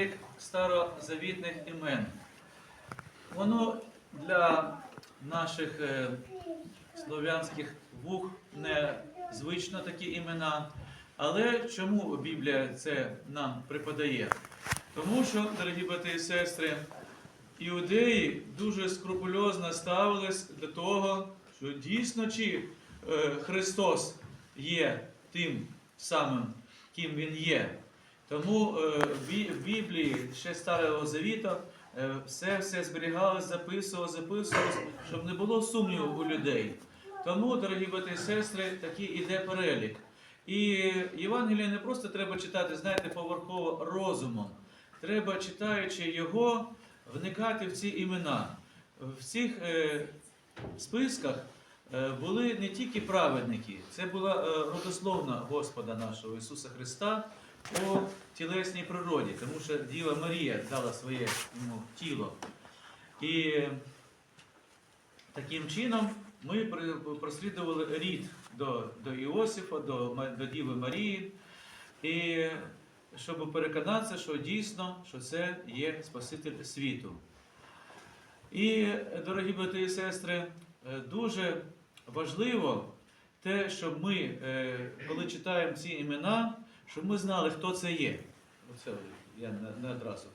перелік старозавітних імен. Воно для наших е, слов'янських вух не звично такі імена. Але чому Біблія це нам преподає? Тому що, дорогі брати і сестри, іудеї дуже скрупульозно ставились до того, що дійсно чи е, Христос є тим самим, ким Він є. Тому е, в Біблії ще Старого Завіта е, все все зберігалось, записувалось, записувалось, щоб не було сумніву у людей. Тому, дорогі брати і сестри, такий іде перелік. І Євангеліє не просто треба читати, знаєте, поверхово розумом. Треба, читаючи його, вникати в ці імена. В цих е, списках е, були не тільки праведники, це була е, родословна Господа нашого Ісуса Христа по тілесній природі, тому що Діва Марія дала своє йому тіло. І таким чином ми прослідували рід до, до Іосифа, до, до Діви Марії, і щоб переконатися, що дійсно що це є Спаситель світу. І, дорогі брати і сестри, е, дуже важливо те, щоб ми, е, коли читаємо ці імена, щоб ми знали, хто це є. Оце я не, одразу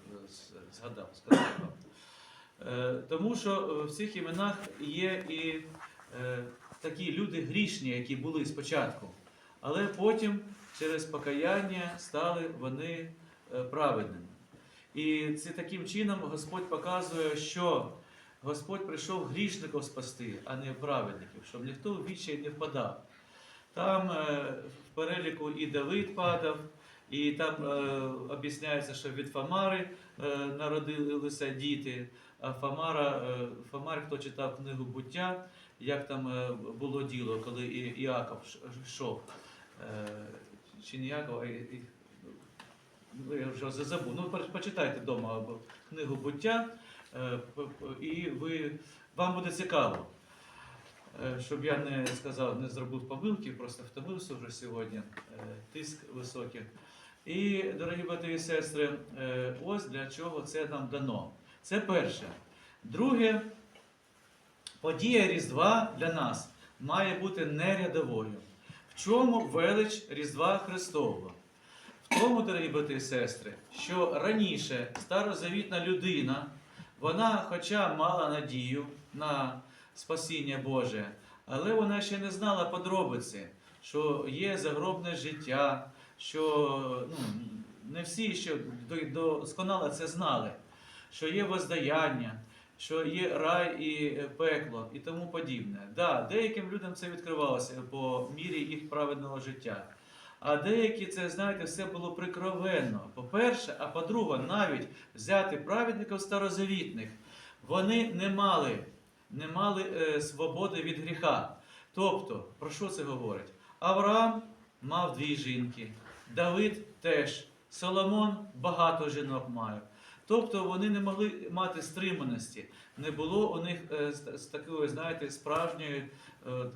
згадав, сказав вам. Е, Тому що в цих іменах є і е, такі люди грішні, які були спочатку, але потім через покаяння стали вони е, праведними. І це таким чином Господь показує, що Господь прийшов грішників спасти, а не праведників, щоб ніхто в вічі не впадав. Там е, в переліку і Давид падав, і там е, об'ясняється, що від Фамари е, народилися діти. А Фамара, Фамар, хто читав книгу буття, як там було діло, коли Іаков йшов. Чи не Іаков, а ну, я вже забув. Ну, почитайте вдома книгу буття, і ви, вам буде цікаво. Е, Щоб я не сказав, не зробив помилки, просто втомився вже сьогодні, е, тиск високий. І, дорогі брати і сестри, е, ось для чого це нам дано. Це перше. Друге, подія Різдва для нас має бути не рядовою. В чому велич Різдва Христового? В тому, дорогі брати і сестри, що раніше старозавітна людина, вона, хоча мала надію на спасіння Боже, але вона ще не знала подробиці, що є загробне життя, що ну, не всі ще досконало це знали, що є воздаяння, що є рай і е, пекло і тому подібне. Да, деяким людям це відкривалося по мірі їх праведного життя. А деякі це, знаєте, все було прикровенно. По-перше, а по-друге, навіть взяти праведників старозавітних, вони не мали, не мали е, свободи від гріха. Тобто, про що це говорить? Авраам мав дві жінки, Давид теж, Соломон багато жінок має. Тобто вони не могли мати стриманості, не було у них е, з, такої, знаєте, справжньої е, е,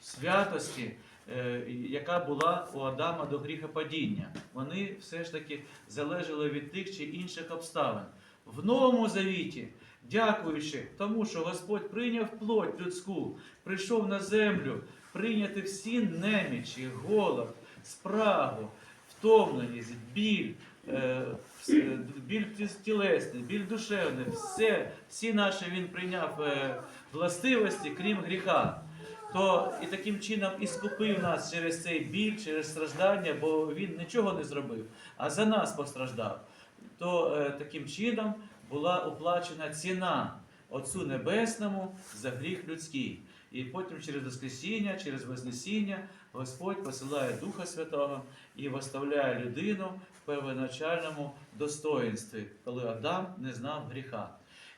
святості, е, яка була у Адама до гріхопадіння. Вони все ж таки залежали від тих чи інших обставин. В Новому Завіті, дякуючи тому, що Господь прийняв плоть людську, прийшов на землю, прийняти всі немічі, голод, спрагу, втомленість, біль, е, біль тілесний, біль душевний, все, всі наші він прийняв е, властивості, крім гріха. То і таким чином і скупив нас через цей біль, через страждання, бо він нічого не зробив, а за нас постраждав. То е, таким чином була оплачена ціна Отцу Небесному за гріх людський. І потім через Воскресіння, через Вознесіння Господь посилає Духа Святого і виставляє людину в первоначальному достоїнстві, коли Адам не знав гріха.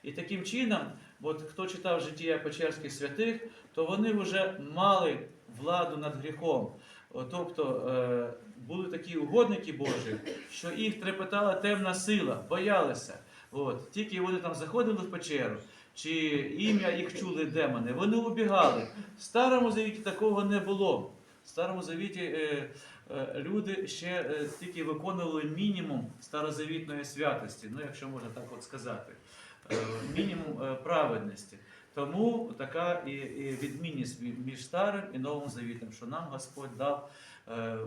І таким чином, от хто читав життя Печерських святих, то вони вже мали владу над гріхом. Тобто е, були такі угодники Божі, що їх трепетала темна сила, боялися. От. Тільки вони там заходили в печеру, чи ім'я їх чули демони, вони убігали. В Старому Завіті такого не було. В Старому Завіті е, е, люди ще тільки виконували мінімум старозавітної святості, ну якщо можна так от сказати, мінімум праведності. Тому така і, відмінність між старим і новим завітом, що нам Господь дав е,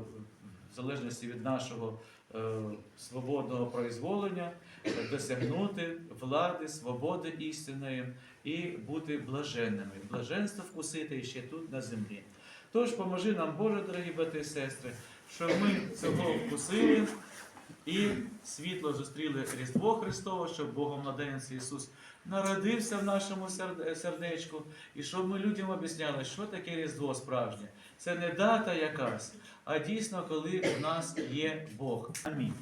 в залежності від нашого е, свободного произволення досягнути влади, свободи істинної і бути блаженними. Блаженство вкусити ще тут на землі. Тож поможи нам, Боже, дорогі брати і сестри, щоб ми цього вкусили і світло зустріли Різдво Христове, щоб Богом младенець Ісус народився в нашому сердечку, і щоб ми людям об'ясняли, що таке Різдво справжнє. Це не дата якась, а дійсно, коли в нас є Бог. Амінь.